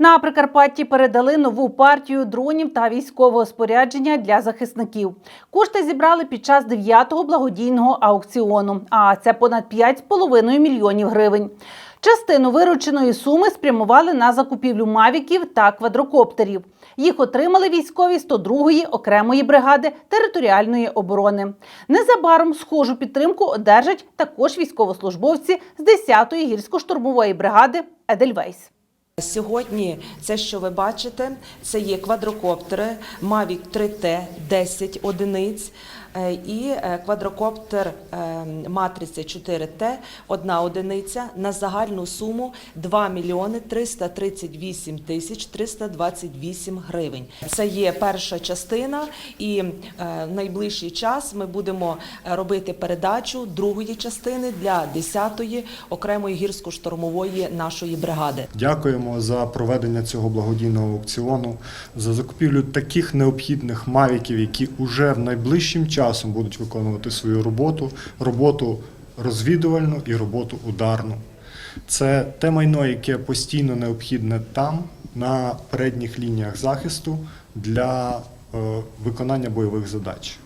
На Прикарпатті передали нову партію дронів та військового спорядження для захисників. Кошти зібрали під час 9-го благодійного аукціону, а це понад 5,5 мільйонів гривень. Частину вирученої суми спрямували на закупівлю мавіків та квадрокоптерів. Їх отримали військові 102-ї окремої бригади територіальної оборони. Незабаром схожу підтримку одержать також військовослужбовці з 10-ї гірсько-штурмової бригади Едельвейс. Сьогодні це, що ви бачите, це є квадрокоптери Mavic 3T 10 одиниць і е, квадрокоптер е, матриця 4T одна одиниця на загальну суму 2 мільйони 338 тисяч 328 гривень. Це є перша частина, і е, в найближчий час ми будемо е, робити передачу другої частини для 10-ї окремої гірсько-штурмової нашої бригади. Дякуємо за проведення цього благодійного аукціону, за закупівлю таких необхідних мавіків, які уже в найближчим часом будуть виконувати свою роботу, роботу розвідувальну і роботу ударну. Це те майно, яке постійно необхідне там, на передніх лініях захисту для е, виконання бойових задач.